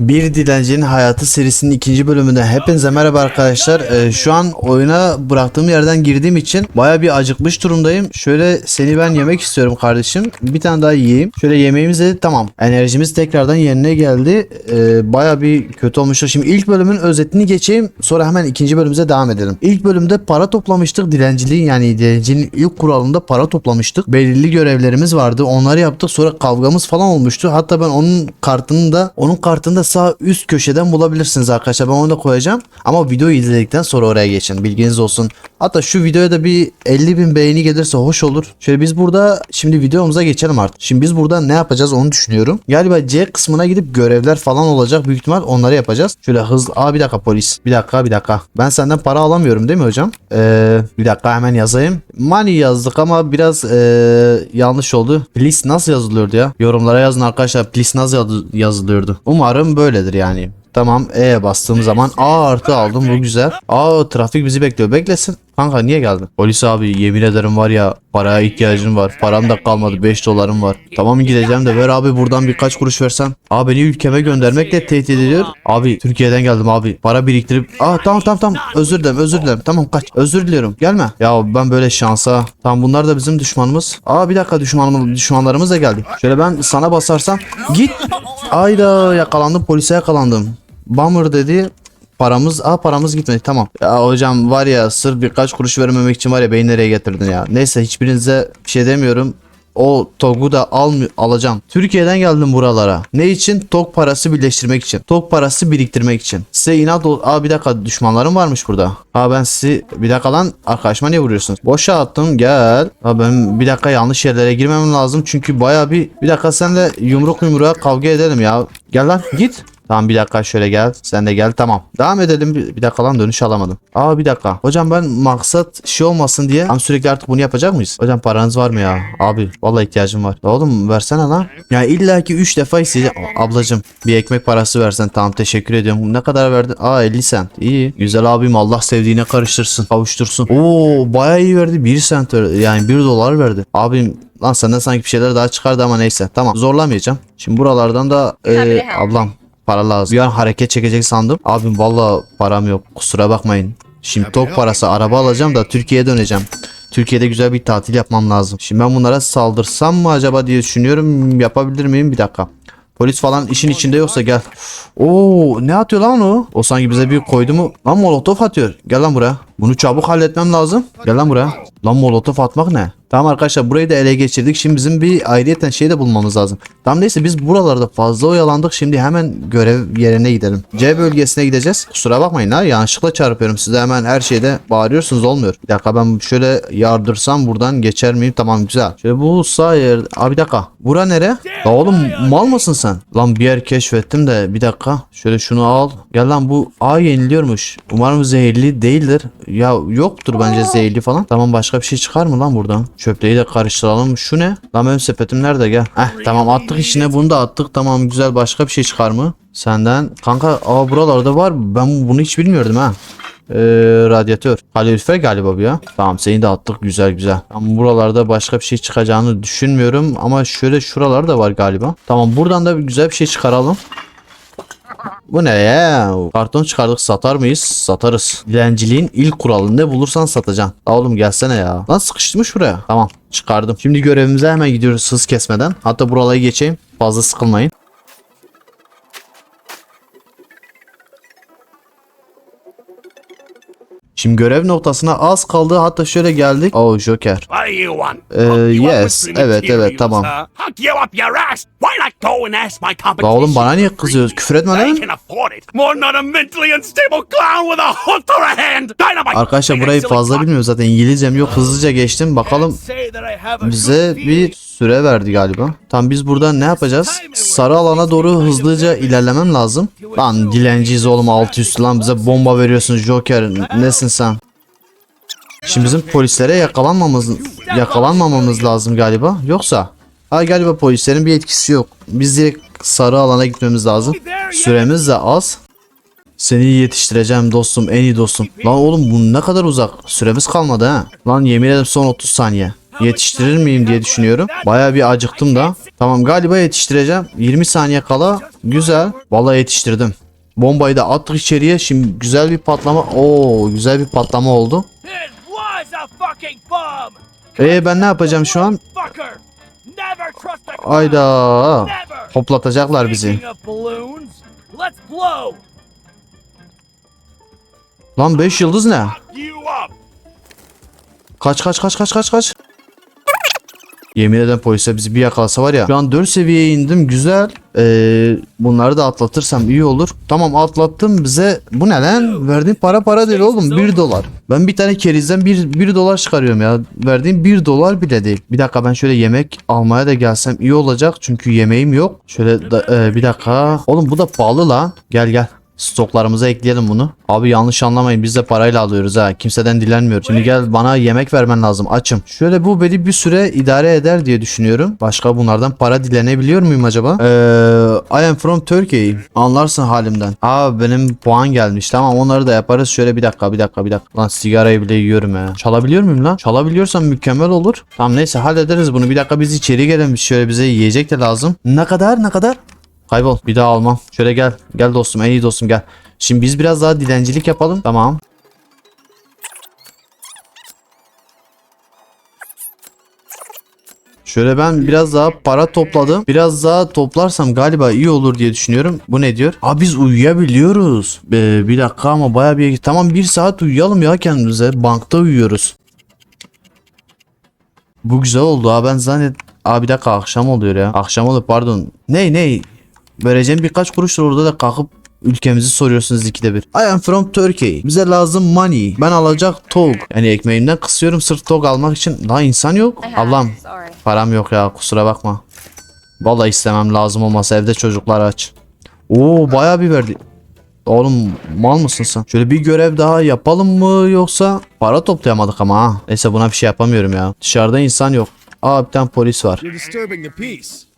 Bir Dilencinin Hayatı serisinin ikinci bölümünde hepinize merhaba arkadaşlar. Ee, şu an oyuna bıraktığım yerden girdiğim için baya bir acıkmış durumdayım. Şöyle seni ben yemek istiyorum kardeşim. Bir tane daha yiyeyim. Şöyle yemeğimiz de tamam. Enerjimiz tekrardan yerine geldi. Ee, baya bir kötü olmuştu. Şimdi ilk bölümün özetini geçeyim. Sonra hemen ikinci bölümümüze devam edelim. İlk bölümde para toplamıştık. Dilenciliğin yani dilencinin ilk kuralında para toplamıştık. Belirli görevlerimiz vardı. Onları yaptık. Sonra kavgamız falan olmuştu. Hatta ben onun kartını da onun kartını da sağ üst köşeden bulabilirsiniz arkadaşlar. Ben onu da koyacağım. Ama videoyu izledikten sonra oraya geçin. Bilginiz olsun. Hatta şu videoya da bir 50 bin beğeni gelirse hoş olur. Şöyle biz burada şimdi videomuza geçelim artık. Şimdi biz burada ne yapacağız onu düşünüyorum. Galiba C kısmına gidip görevler falan olacak. Büyük ihtimal onları yapacağız. Şöyle hızlı. Aa bir dakika polis. Bir dakika bir dakika. Ben senden para alamıyorum değil mi hocam? Ee, bir dakika hemen yazayım. Money yazdık ama biraz ee, yanlış oldu. Please nasıl yazılıyordu ya? Yorumlara yazın arkadaşlar. Please nasıl yazı- yazılıyordu? Umarım böyledir yani. Tamam E bastığım zaman A artı aldım bu güzel. Aa trafik bizi bekliyor. Beklesin. Kanka niye geldin? Polis abi yemin ederim var ya paraya ihtiyacım var. Param da kalmadı 5 dolarım var. Tamam gideceğim de ver abi buradan birkaç kuruş versen. Abi beni ülkeme göndermekle tehdit ediyor. Abi Türkiye'den geldim abi. Para biriktirip. Aa tamam tamam tamam. Özür dilerim özür dilerim. Tamam kaç. Özür diliyorum. Gelme. Ya ben böyle şansa. Tamam bunlar da bizim düşmanımız. Aa bir dakika düşmanımız, düşmanlarımız da geldi. Şöyle ben sana basarsam. Git. Ayda yakalandım polise yakalandım. Bummer dedi. Paramız, aa paramız gitmedi tamam. Ya hocam var ya sırf birkaç kuruş vermemek için var ya beni nereye getirdin ya. Neyse hiçbirinize bir şey demiyorum. O TOG'u da almı alacağım. Türkiye'den geldim buralara. Ne için? TOG parası birleştirmek için. TOG parası biriktirmek için. Size inat ol... Aa bir dakika düşmanlarım varmış burada. Ha ben sizi... Bir dakika lan arkadaşıma niye vuruyorsunuz? Boşa attım gel. Ha ben bir dakika yanlış yerlere girmemem lazım. Çünkü baya bir... Bir dakika senle yumruk yumruğa kavga edelim ya. Gel lan git. Tamam bir dakika şöyle gel. Sen de gel tamam. Devam edelim. Bir, bir dakika lan dönüş alamadım. Aa bir dakika. Hocam ben maksat şey olmasın diye tam sürekli artık bunu yapacak mıyız? Hocam paranız var mı ya? Abi vallahi ihtiyacım var. Oğlum versene lan. Ya illa ki 3 defa isteyeceğim. Ablacım bir ekmek parası versen tamam teşekkür ediyorum. Ne kadar verdin? Aa 50 sent. İyi. Güzel abim Allah sevdiğine karıştırsın. Kavuştursun. Oo bayağı iyi verdi. 1 sent verdi. Yani 1 dolar verdi. Abim Lan senden sanki bir şeyler daha çıkardı ama neyse. Tamam zorlamayacağım. Şimdi buralardan da e, ablam para lazım. Bir an hareket çekecek sandım. Abim valla param yok. Kusura bakmayın. Şimdi tok parası araba alacağım da Türkiye'ye döneceğim. Türkiye'de güzel bir tatil yapmam lazım. Şimdi ben bunlara saldırsam mı acaba diye düşünüyorum. Yapabilir miyim? Bir dakika. Polis falan işin içinde yoksa gel. Oo ne atıyor lan o? O sanki bize bir koydu mu? Lan molotof atıyor. Gel lan buraya. Bunu çabuk halletmem lazım. Gel lan buraya. Lan molotof atmak ne? Tamam arkadaşlar burayı da ele geçirdik. Şimdi bizim bir ayrıyeten şey de bulmamız lazım. Tamam neyse biz buralarda fazla oyalandık. Şimdi hemen görev yerine gidelim. C bölgesine gideceğiz. Kusura bakmayın ha yanlışlıkla çarpıyorum. Size hemen her şeyde bağırıyorsunuz olmuyor. Bir dakika ben şöyle yardırsam buradan geçer miyim? Tamam güzel. Şöyle bu sağ yer. Abi bir dakika. Bura nere? La oğlum mal mısın sen? Lan bir yer keşfettim de bir dakika. Şöyle şunu al. Gel lan bu A yeniliyormuş. Umarım zehirli değildir. Ya yoktur bence zehirli falan. Tamam başka bir şey çıkar mı lan buradan? Çöpleyi de karıştıralım. Şu ne? Lan benim sepetim nerede gel. Heh tamam attık içine bunu da attık. Tamam güzel başka bir şey çıkar mı? Senden. Kanka aa buralarda var. Ben bunu hiç bilmiyordum ha. Ee, radyatör. Kalorifer galiba bu ya. Tamam seni de attık güzel güzel. Ama buralarda başka bir şey çıkacağını düşünmüyorum. Ama şöyle şuralar da var galiba. Tamam buradan da bir güzel bir şey çıkaralım. Bu ne ya? Karton çıkardık satar mıyız? Satarız. Dilenciliğin ilk kuralı ne bulursan satacaksın. La oğlum gelsene ya. Lan sıkıştırmış buraya. Tamam çıkardım. Şimdi görevimize hemen gidiyoruz hız kesmeden. Hatta buraları geçeyim. Fazla sıkılmayın. Şimdi görev noktasına az kaldı. Hatta şöyle geldik. Oh Joker. Ee, yes. Evet, evet, tamam. La oğlum bana niye kızıyorsun? Küfür etme lan. Arkadaşlar burayı fazla bilmiyorum zaten İngilizcem yok hızlıca geçtim bakalım bize bir süre verdi galiba. Tam biz burada ne yapacağız? Sarı alana doğru hızlıca ilerlemem lazım. Lan dilenciyiz oğlum altı üstü lan bize bomba veriyorsun Joker nesin sen? Şimdi bizim polislere yakalanmamız yakalanmamamız lazım galiba. Yoksa ha galiba polislerin bir etkisi yok. Biz direkt sarı alana gitmemiz lazım. Süremiz de az. Seni yetiştireceğim dostum en iyi dostum. Lan oğlum bu ne kadar uzak. Süremiz kalmadı ha. Lan yemin ederim son 30 saniye. Yetiştirir miyim diye düşünüyorum. Baya bir acıktım da. Tamam galiba yetiştireceğim. 20 saniye kala. Güzel. Vallahi yetiştirdim. Bombayı da attık içeriye. Şimdi güzel bir patlama. Oo güzel bir patlama oldu. Ee ben ne yapacağım şu an? Ayda. Hoplatacaklar bizi. Lan 5 yıldız ne? Kaç kaç kaç kaç kaç kaç. Yemin eden polise bizi bir yakalasa var ya. Şu an 4 seviyeye indim güzel. Ee, bunları da atlatırsam iyi olur. Tamam atlattım bize. Bu ne lan? Verdiğin para para değil oğlum 1 dolar. Ben bir tane kerizden 1, 1 dolar çıkarıyorum ya. Verdiğim 1 dolar bile değil. Bir dakika ben şöyle yemek almaya da gelsem iyi olacak. Çünkü yemeğim yok. Şöyle da- e, bir dakika. Oğlum bu da pahalı lan. Gel gel. Stoklarımıza ekleyelim bunu. Abi yanlış anlamayın biz de parayla alıyoruz ha. Kimseden dilenmiyor. Şimdi gel bana yemek vermen lazım. Açım. Şöyle bu beni bir süre idare eder diye düşünüyorum. Başka bunlardan para dilenebiliyor muyum acaba? Ee, I am from Turkey. Anlarsın halimden. Aa benim puan gelmiş. Tamam onları da yaparız. Şöyle bir dakika bir dakika bir dakika. Lan sigarayı bile yiyorum ya. Çalabiliyor muyum lan? Çalabiliyorsam mükemmel olur. Tamam neyse hallederiz bunu. Bir dakika biz içeri gelelim. Şöyle bize yiyecek de lazım. Ne kadar ne kadar? Kaybol. Bir daha almam. Şöyle gel. Gel dostum. En iyi dostum gel. Şimdi biz biraz daha dilencilik yapalım. Tamam. Şöyle ben biraz daha para topladım. Biraz daha toplarsam galiba iyi olur diye düşünüyorum. Bu ne diyor? Aa biz uyuyabiliyoruz. Ee, bir dakika ama baya bir... Tamam bir saat uyuyalım ya kendimize. Bankta uyuyoruz. Bu güzel oldu ha ben zannet... Aa bir dakika akşam oluyor ya. Akşam oluyor pardon. Ney ney? Vereceğim birkaç kuruştur orada da kalkıp ülkemizi soruyorsunuz ikide bir. I am from Turkey. Bize lazım money. Ben alacak tog. Yani ekmeğimden kısıyorum sırf tog almak için. Daha insan yok. Allah'ım param yok ya kusura bakma. Vallahi istemem lazım olmasa evde çocuklar aç. Oo bayağı bir verdi. Oğlum mal mısın sen? Şöyle bir görev daha yapalım mı yoksa para toplayamadık ama ha. Neyse buna bir şey yapamıyorum ya. Dışarıda insan yok. Aa bir tane polis var.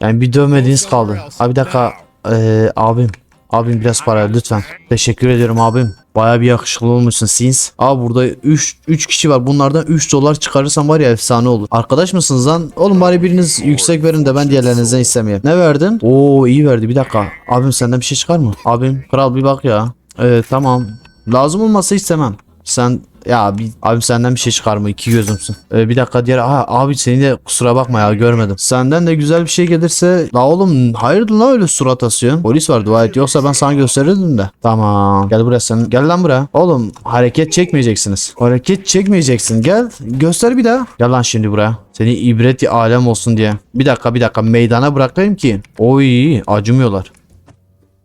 Yani bir dövmediğiniz kaldı. Abi bir dakika. Ee, abim. Abim biraz para lütfen. Teşekkür ediyorum abim. Baya bir yakışıklı olmuşsun Sins. Abi burada 3 3 kişi var. Bunlardan 3 dolar çıkarırsam var ya efsane olur. Arkadaş mısınız lan? Oğlum bari biriniz yüksek verin de ben diğerlerinizden istemeyeyim. Ne verdin? Oo iyi verdi. Bir dakika. Abim senden bir şey çıkar mı? Abim kral bir bak ya. Ee, tamam. Lazım olmasa istemem. Sen ya bir, abim senden bir şey çıkar mı? İki gözümsün. Ee, bir dakika diğer ha, abi seni de kusura bakma ya görmedim. Senden de güzel bir şey gelirse la oğlum hayırdır lan öyle surat asıyorsun? Polis var dua et yoksa ben sana gösterirdim de. Tamam gel buraya sen gel lan buraya. Oğlum hareket çekmeyeceksiniz. Hareket çekmeyeceksin gel göster bir daha. Gel lan şimdi buraya. Seni ibreti alem olsun diye. Bir dakika bir dakika meydana bırakayım ki. Oy acımıyorlar.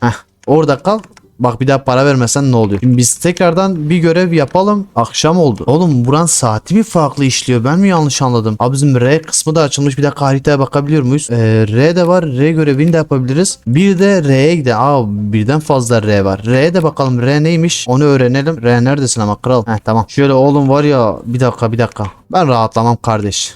Heh orada kal. Bak bir daha para vermesen ne oluyor? Şimdi biz tekrardan bir görev yapalım. Akşam oldu. Oğlum buran saati mi farklı işliyor? Ben mi yanlış anladım? Abi bizim R kısmı da açılmış. Bir dakika haritaya bakabiliyor muyuz? Ee, R de var. R görevini de yapabiliriz. Bir de R'ye gidelim. Aa birden fazla R var. R'ye de bakalım. R neymiş? Onu öğrenelim. R neredesin ama kral? Heh tamam. Şöyle oğlum var ya. Bir dakika bir dakika. Ben rahatlamam kardeş.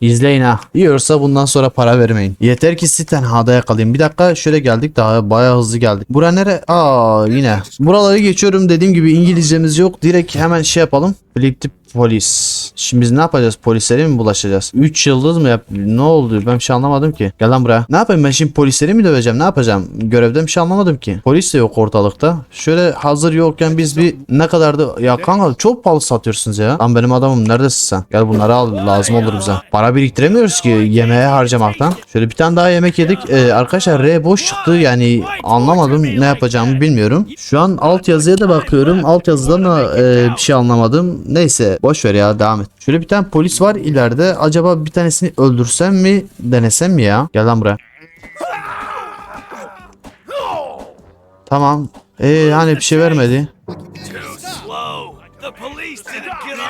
İzleyin ha. Yiyorsa bundan sonra para vermeyin. Yeter ki sizi tenhada yakalayayım. Bir dakika şöyle geldik daha bayağı hızlı geldik. Bura nere? Aa yine. Buraları geçiyorum dediğim gibi İngilizcemiz yok. Direkt hemen şey yapalım. Flip the polis. Şimdi biz ne yapacağız? Polislere mi bulaşacağız? 3 yıldız mı yap? Ne oldu? Ben bir şey anlamadım ki. Gel lan buraya. Ne yapayım ben şimdi polisleri mi döveceğim? Ne yapacağım? Görevden bir şey anlamadım ki. Polis de yok ortalıkta. Şöyle hazır yokken biz bir ne kadar da ya kanka çok pahalı satıyorsunuz ya. Lan benim adamım neredesin sen? Gel bunları al lazım olur bize. Para biriktiremiyoruz ki yemeğe harcamaktan. Şöyle bir tane daha yemek yedik. Ee, arkadaşlar R boş çıktı yani anlamadım ne yapacağımı bilmiyorum. Şu an alt yazıya da bakıyorum. Alt yazıdan da e, bir şey anlamadım. Neyse boş ver ya devam et. Şöyle bir tane polis var ileride. Acaba bir tanesini öldürsem mi denesem mi ya? Gel lan buraya. Tamam. Ee hani bir şey vermedi.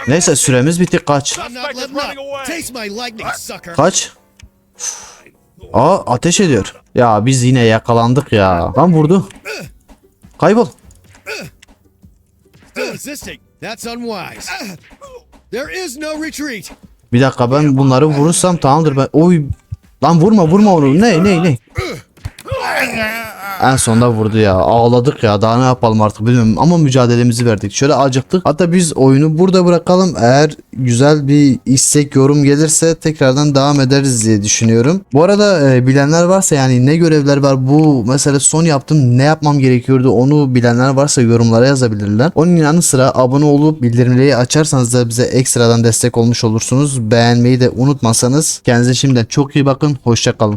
Neyse süremiz bitti kaç. Kaç? Aa ateş ediyor. Ya biz yine yakalandık ya. Lan vurdu. Kaybol. That's unwise. There is no retreat. Bir dakika ben bunları vurursam tamamdır ben. Oy. Lan vurma vurma onu. Ne ne ne? En sonunda vurdu ya. Ağladık ya. Daha ne yapalım artık bilmiyorum. Ama mücadelemizi verdik. Şöyle acıktık. Hatta biz oyunu burada bırakalım. Eğer güzel bir istek yorum gelirse tekrardan devam ederiz diye düşünüyorum. Bu arada e, bilenler varsa yani ne görevler var bu mesela son yaptım ne yapmam gerekiyordu onu bilenler varsa yorumlara yazabilirler. Onun yanı sıra abone olup bildirimleri açarsanız da bize ekstradan destek olmuş olursunuz. Beğenmeyi de unutmasanız kendinize şimdiden çok iyi bakın. Hoşça kalın.